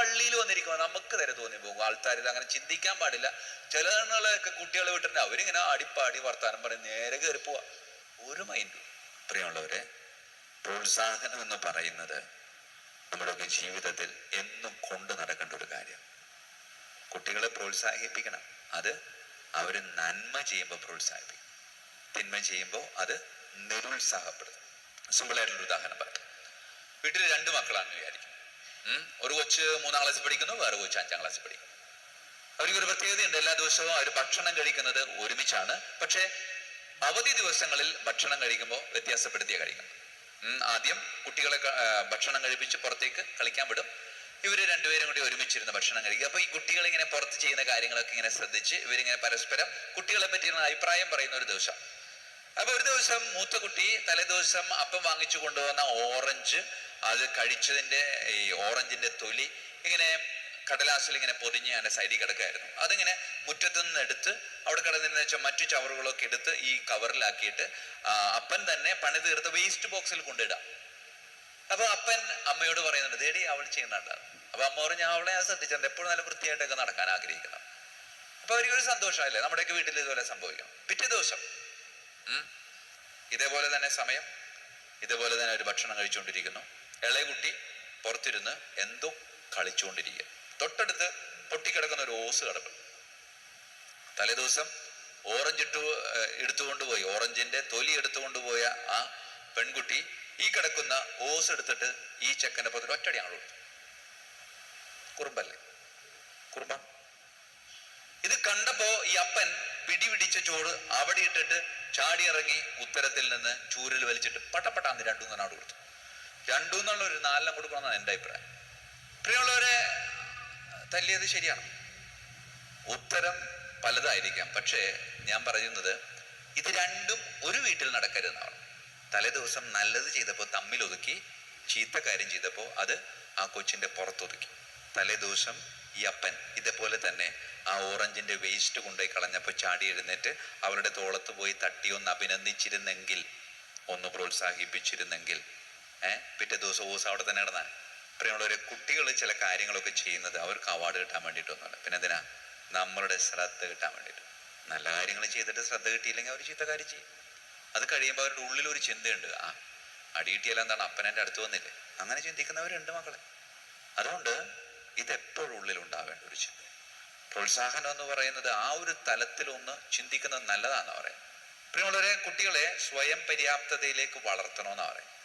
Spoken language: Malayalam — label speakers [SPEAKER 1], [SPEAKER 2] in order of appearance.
[SPEAKER 1] പള്ളിയിൽ വന്നിരിക്കുമ്പോൾ നമുക്ക് നേരെ തോന്നി പോകും. ആൾക്കാരിൽ അങ്ങനെ ചിന്തിക്കാൻ പാടില്ല. ചിലകളൊക്കെ കുട്ടികളെ വിട്ടിട്ട് അവരിങ്ങനെ അടിപ്പാടി വർത്താനം പറയും നേരെ കയറി പോവാ. ഒരു മൈൻഡും പ്രിയമുള്ളവരെ പ്രോത്സാഹനം എന്ന് പറയുന്നത് നമ്മുടെയൊക്കെ ജീവിതത്തിൽ എന്നും കൊണ്ടു നടക്കേണ്ട ഒരു കാര്യം. കുട്ടികളെ പ്രോത്സാഹിപ്പിക്കണം. അത് അവർ നന്മ ചെയ്യുമ്പോൾ പ്രോത്സാഹിപ്പിക്കും. തിന്മ ചെയ്യുമ്പോൾ അത് നിരുത്സാഹപ്പെടുത്തും. സിമ്പിളായിട്ടുള്ള ഉദാഹരണം പറയാം. വീട്ടിൽ രണ്ട് മക്കളാണെന്ന് വിചാരിക്കും. ഒരു കൊച്ച് മൂന്നാം ക്ലാസ്സിൽ പഠിക്കുന്നു വേറെ കൊച്ച് അഞ്ചാം ക്ലാസ്സിൽ പഠിക്കുന്നു. അവർക്ക് ഒരു പ്രത്യേകതയുണ്ട്. എല്ലാ ദിവസവും അവർ ഭക്ഷണം കഴിക്കുന്നത് ഒരുമിച്ചാണ്. പക്ഷേ അവധി ദിവസങ്ങളിൽ ഭക്ഷണം കഴിക്കുമ്പോൾ വ്യത്യാസപ്പെടുത്തിയ കഴിക്കണം ആദ്യം കുട്ടികളെ ഭക്ഷണം കഴിപ്പിച്ച് പുറത്തേക്ക് കളിക്കാൻ വിടും. ഇവർ രണ്ടുപേരും കൂടി ഒരുമിച്ചിരുന്ന് ഭക്ഷണം കഴിക്കുക അപ്പൊ ഈ കുട്ടികൾ ഇങ്ങനെ പുറത്ത് ചെയ്യുന്ന കാര്യങ്ങളൊക്കെ ഇങ്ങനെ ശ്രദ്ധിച്ച് ഇവരിങ്ങനെ പരസ്പരം കുട്ടികളെ പറ്റിയുള്ള അഭിപ്രായം പറയുന്ന ഒരു ദിവസം. അപ്പൊ ഒരു ദിവസം മൂത്ത കുട്ടി തലേ ദിവസം അപ്പം വാങ്ങിച്ചു കൊണ്ടുവന്ന ഓറഞ്ച് അത് കഴിച്ചതിന്റെ ഈ ഓറഞ്ചിന്റെ തൊലി ഇങ്ങനെ കടലാസിൽ ഇങ്ങനെ പൊതിഞ്ഞ് അതിന്റെ സൈഡിൽ കിടക്കായിരുന്നു അതിങ്ങനെ മുറ്റത്തു നിന്ന് എടുത്ത് അവിടെ കിടന്നിരുന്ന വെച്ചാൽ മറ്റു ചവറുകളൊക്കെ എടുത്ത് ഈ കവറിലാക്കിയിട്ട് അപ്പൻ തന്നെ പണി തീർത്ത് വേസ്റ്റ് ബോക്സിൽ കൊണ്ടിടാം അപ്പൊ അപ്പൻ അമ്മയോട് പറയുന്നുണ്ട് ദേടി അവൾ ചെയ്യുന്നുണ്ട് അപ്പൊ അമ്മ പറഞ്ഞു "ആ, അവളെ ഞാൻ ശ്രദ്ധിച്ചിട്ടുണ്ട്. എപ്പോഴും നല്ല വൃത്തിയായിട്ടൊക്കെ നടക്കാൻ ആഗ്രഹിക്കണം അപ്പൊ അവർക്ക് ഒരു സന്തോഷമല്ലേ നമ്മുടെയൊക്കെ വീട്ടിൽ ഇതുപോലെ സംഭവിക്കണം പിറ്റേ ദിവസം ഇതേപോലെ തന്നെ സമയം ഇതേപോലെ തന്നെ ഒരു ഭക്ഷണം കഴിച്ചുകൊണ്ടിരിക്കുന്നു. ഇളയ കുട്ടി പുറത്തിരുന്ന് എന്തോ കളിച്ചുകൊണ്ടിരിക്കുക. തൊട്ടടുത്ത് പൊട്ടിക്കിടക്കുന്ന ഒരു ഓസ് കടപ്പ് തലേദിവസം ഓറഞ്ച് ഇട്ടു എടുത്തുകൊണ്ടുപോയി. ഓറഞ്ചിന്റെ തൊലി എടുത്തുകൊണ്ടുപോയ ആ പെൺകുട്ടി ഈ കിടക്കുന്ന ഓസ് എടുത്തിട്ട് ഈ ചെക്കന്റെ പുറത്ത് ഒറ്റടി അങ്ങോട്ട് കൊടുത്തു. കുറുമ്പല്ലേ? കുറുമ്പ? ഇത് കണ്ടപ്പോ ഈ അപ്പൻ പിടി പിടിച്ച ചോറ് അവിടെ ഇട്ടിട്ട് ചാടിയിറങ്ങി ഉത്തരത്തിൽ നിന്ന് ചൂരിൽ വലിച്ചിട്ട് പട്ടപ്പട്ടാന്ന് രണ്ടു നാട് കൊടുത്തു. രണ്ടു എന്നുള്ള ഒരു നാലെണ്ണം കൊടുക്കണമെന്നാണ് എന്റെ അഭിപ്രായം. പ്രിയമുള്ളവരെ തല്ലിയത് ശരിയാണ്. ഉത്തരം പലതായിരിക്കാം. പക്ഷേ ഞാൻ പറയുന്നത് ഇത് രണ്ടും ഒരു വീട്ടിൽ നടക്കരുതെന്നാണ്. തലേ ദിവസം നല്ലത് ചെയ്തപ്പോൾ തമ്മിൽ ഒതുക്കി ചീത്ത കാര്യം ചെയ്തപ്പോൾ അത് ആ കൊച്ചിന്റെ പുറത്തൊതുക്കി. തലേ ദിവസം ഈ അപ്പൻ ഇതേപോലെ തന്നെ ആ ഓറഞ്ചിന്റെ വേസ്റ്റ് കൊണ്ടുപോയി കളഞ്ഞപ്പോൾ ചാടി എഴുന്നേറ്റ് അവരുടെ തോളത്ത് പോയി തട്ടി ഒന്ന് അഭിനന്ദിച്ചിരുന്നെങ്കിൽ ഒന്ന് പ്രോത്സാഹിപ്പിച്ചിരുന്നെങ്കിൽ ഏഹ് പിറ്റേ ദിവസം ഓസ് അവിടെ തന്നെ കിടന്നാൽ പ്രിയമുള്ളവരെ കുട്ടികൾ ചില കാര്യങ്ങളൊക്കെ ചെയ്യുന്നത് അവർക്ക് അവാർഡ് കിട്ടാൻ വേണ്ടിയിട്ടൊന്നുമല്ല പിന്നെ എന്തിനാ? നമ്മളുടെ ശ്രദ്ധ കിട്ടാൻ വേണ്ടിയിട്ട്. നല്ല കാര്യങ്ങൾ ചെയ്തിട്ട് ശ്രദ്ധ കിട്ടിയില്ലെങ്കിൽ അവർ ചീത്ത കാര്യം ചെയ്യും. അത് കഴിയുമ്പോൾ അവരുടെ ഉള്ളിൽ ഒരു ചിന്തയുണ്ട്. ആ അടി കിട്ടിയാൽ എന്താണ്? അപ്പൻ എന്റെ അടുത്ത് വന്നില്ലേ? അങ്ങനെ ചിന്തിക്കുന്നവരുണ്ട് മക്കളെ. അതുകൊണ്ട് ഇതെപ്പോഴും ഉള്ളിൽ ഉണ്ടാവേണ്ട ഒരു ചിന്ത. പ്രോത്സാഹനം എന്ന് പറയുന്നത് ആ ഒരു തലത്തിൽ ഒന്ന് ചിന്തിക്കുന്നത് നല്ലതാണെന്ന് പറയാം പ്രിയമുള്ളവരെ കുട്ടികളെ സ്വയം പര്യാപ്തതയിലേക്ക് വളർത്തണമെന്നാണ് പറയാം